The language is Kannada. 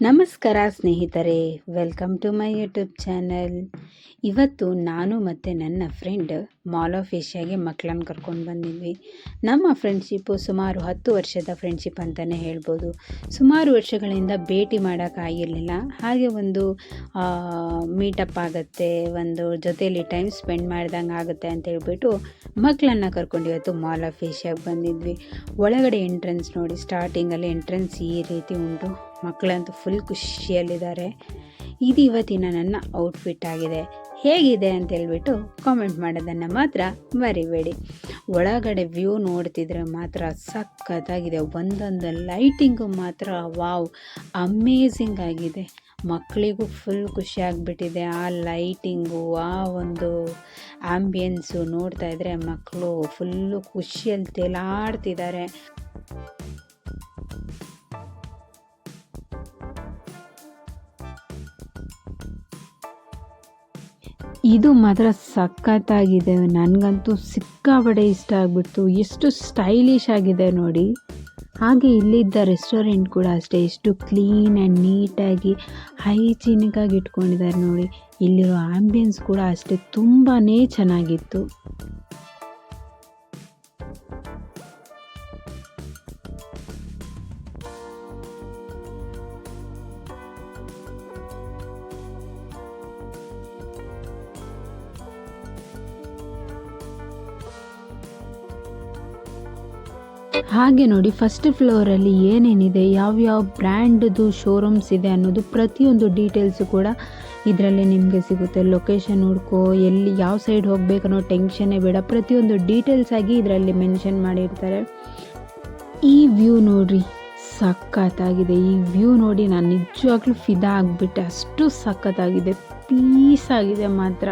ನಮಸ್ಕಾರ ಸ್ನೇಹಿತರೆ welcome to my YouTube channel ಇವತ್ತು ನಾನು ಮತ್ತು ನನ್ನ ಫ್ರೆಂಡ್ ಮಾಲ್ ಆಫ್ ಏಷ್ಯಾಗೆ ಮಕ್ಕಳನ್ನ ಕರ್ಕೊಂಡು ಬಂದಿದ್ವಿ. ನಮ್ಮ ಫ್ರೆಂಡ್ಶಿಪ್ಪು ಸುಮಾರು ಹತ್ತು ವರ್ಷದ ಫ್ರೆಂಡ್ಶಿಪ್ ಅಂತಲೇ ಹೇಳ್ಬೋದು. ಸುಮಾರು ವರ್ಷಗಳಿಂದ ಭೇಟಿ ಮಾಡೋಕ್ಕಾಗಿರಲಿಲ್ಲ ಹಾಗೆ ಒಂದು ಮೀಟಪ್ ಆಗುತ್ತೆ, ಒಂದು ಜೊತೆಯಲ್ಲಿ ಟೈಮ್ ಸ್ಪೆಂಡ್ ಮಾಡ್ದಂಗೆ ಆಗುತ್ತೆ ಅಂತ ಹೇಳ್ಬಿಟ್ಟು ಮಕ್ಕಳನ್ನ ಕರ್ಕೊಂಡು ಇವತ್ತು ಮಾಲ್ ಆಫ್ ಏಷ್ಯಾಗೆ ಬಂದಿದ್ವಿ. ಒಳಗಡೆ ಎಂಟ್ರೆನ್ಸ್ ನೋಡಿ ಸ್ಟಾರ್ಟಿಂಗಲ್ಲಿ ಎಂಟ್ರೆನ್ಸ್ ಈ ರೀತಿ ಉಂಟು. ಮಕ್ಕಳಂತೂ ಫುಲ್ ಖುಷಿಯಲ್ಲಿದ್ದಾರೆ. ಇದು ಇವತ್ತಿನ ನನ್ನ ಔಟ್ಫಿಟ್ ಆಗಿದೆ. ಹೇಗಿದೆ ಅಂತ ಹೇಳ್ಬಿಟ್ಟು ಕಾಮೆಂಟ್ ಮಾಡೋದನ್ನು ಮಾತ್ರ ಮರಿಬೇಡಿ. ಒಳಗಡೆ ವ್ಯೂ ನೋಡ್ತಿದ್ರೆ ಮಾತ್ರ ಸಖತ್ತಾಗಿದೆ. ಒಂದೊಂದು ಲೈಟಿಂಗು ಮಾತ್ರ ವಾವ್ ಅಮೇಝಿಂಗ್ ಆಗಿದೆ. ಮಕ್ಕಳಿಗೂ ಫುಲ್ ಖುಷಿ ಆಗಿಬಿಟ್ಟಿದೆ. ಆ ಲೈಟಿಂಗು ಆ ಒಂದು ಆಂಬಿಯನ್ಸು ನೋಡ್ತಾ ಇದ್ದರೆ ಮಕ್ಕಳು ಫುಲ್ಲು ಖುಷಿಯಲ್ಲಿ ತೇಲಾಡ್ತಿದ್ದಾರೆ. ಇದು ಮಾತ್ರ ಸಖತ್ತಾಗಿದೆ. ನನಗಂತೂ ಸಿಕ್ಕಾಪಟ್ಟೆ ಇಷ್ಟ ಆಗಿಬಿಡ್ತು. ಎಷ್ಟು ಸ್ಟೈಲಿಶ್ ಆಗಿದೆ ನೋಡಿ. ಹಾಗೆ ಇಲ್ಲಿದ್ದ ರೆಸ್ಟೋರೆಂಟ್ ಕೂಡ ಅಷ್ಟೇ. ಎಷ್ಟು ಕ್ಲೀನ್ ಆ್ಯಂಡ್ ನೀಟಾಗಿ ಹೈಜೀನಿಕಾಗಿ ಇಟ್ಕೊಂಡಿದ್ದಾರೆ ನೋಡಿ. ಇಲ್ಲಿರೋ ಆ್ಯಂಬಿಯನ್ಸ್ ಕೂಡ ಅಷ್ಟೇ. ತುಂಬಾ ಚೆನ್ನಾಗಿತ್ತು. ಹಾಗೆ ನೋಡಿ ಫಸ್ಟ್ ಫ್ಲೋರ್ ಅಲ್ಲಿ ಏನೇನಿದೆ, ಯಾವ್ಯಾವ ಬ್ರ್ಯಾಂಡ್ದು ಶೋರೂಮ್ಸ್ ಇದೆ ಅನ್ನೋದು ಪ್ರತಿಯೊಂದು ಡೀಟೇಲ್ಸ್ ಕೂಡ ಇದರಲ್ಲಿ ನಿಮಗೆ ಸಿಗುತ್ತೆ. ಲೊಕೇಶನ್ ಹುಡ್ಕೋ, ಎಲ್ಲಿ ಯಾವ ಸೈಡ್ ಹೋಗ್ಬೇಕು ಅನ್ನೋ ಟೆನ್ಷನ್ನೇ ಬೇಡ. ಪ್ರತಿಯೊಂದು ಡೀಟೇಲ್ಸ್ ಆಗಿ ಇದರಲ್ಲಿ ಮೆನ್ಷನ್ ಮಾಡಿರ್ತಾರೆ. ಈ ವ್ಯೂ ನೋಡ್ರಿ ಸಖತ್ತಾಗಿದೆ. ಈ ವ್ಯೂ ನೋಡಿ ನಾನು ನಿಜವಾಗ್ಲೂ ಫಿದಾ ಆಗಿಬಿಟ್ಟೆ. ಅಷ್ಟು ಸಖತ್ತಾಗಿದೆ. ಪೀಸ್ ಆಗಿದೆ ಮಾತ್ರ.